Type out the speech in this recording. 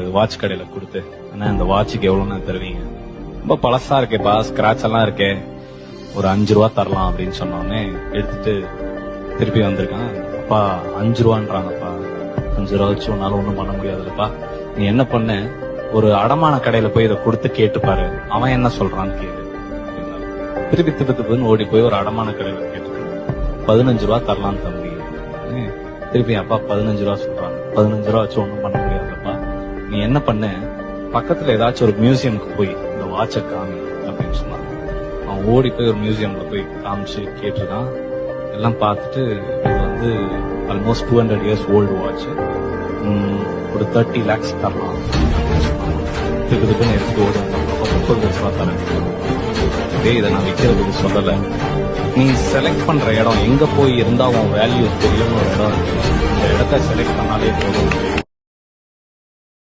Watch கடையில கொடுத்து என்ன அந்த வாட்சுக்கு எவ்வளவுன்னு தருவீங்க? ரொம்ப பழசா இருக்கேப்பா ஸ்கிராட்ச் எல்லாம் இருக்கே. ஒரு அஞ்சு ரூபா தரலாம் அப்படின்னு சொன்னோடனே எடுத்துட்டு திருப்பி வந்திருக்கான். அப்பா அஞ்சு ரூபான்றாங்கப்பா. அஞ்சு ரூபா வச்சு உன்னால ஒண்ணும் பண்ண முடியாதுல்லப்பா நீ என்ன பண்ண? ஒரு அடமான கடையில போய் இதை கொடுத்து கேட்டு பாரு. அவன் என்ன சொல்றான்னு கேளு. திருப்பி திருப்பி திருப்பின்னு திப்புன்னு ஓடி போய் ஒரு அடமான கடையில கேட்டு பதினஞ்சு ரூபா தரலாம் தம்பி. திருப்பி அப்பா பதினஞ்சு ரூபா சொல்றான் பதினஞ்சு ரூபா வச்சு ஒண்ணும் பண்ண முடியாது. நீ என்ன பண்ண? பக்கத்துல ஏதாச்சும் ஒரு மியூசியம்க்கு போய் இந்த வாட்சை காமி அப்படின்னு சொன்னான். அவன் ஓடி போய் ஒரு மியூசியம்ல போய் காமிச்சு கேட்டிருக்கான். எல்லாம் பார்த்துட்டு இது வந்து almost two hundred years old watch ஒரு தேர்ட்டி லேக்ஸ் தரலாம். இதுக்கு இதுக்குன்னு எடுத்து ஓடும். முப்பது லட்ச தரேன் டேய் இதை நான் விற்கிறதுக்கு சொல்லல. நீ செலக்ட் பண்ற இடம் எங்க போய் இருந்தா உன் வேல்யூ தெரியும்னு ஒரு இடம் இருக்கு. இந்த இடத்த செலக்ட் பண்ணாலே போதும்.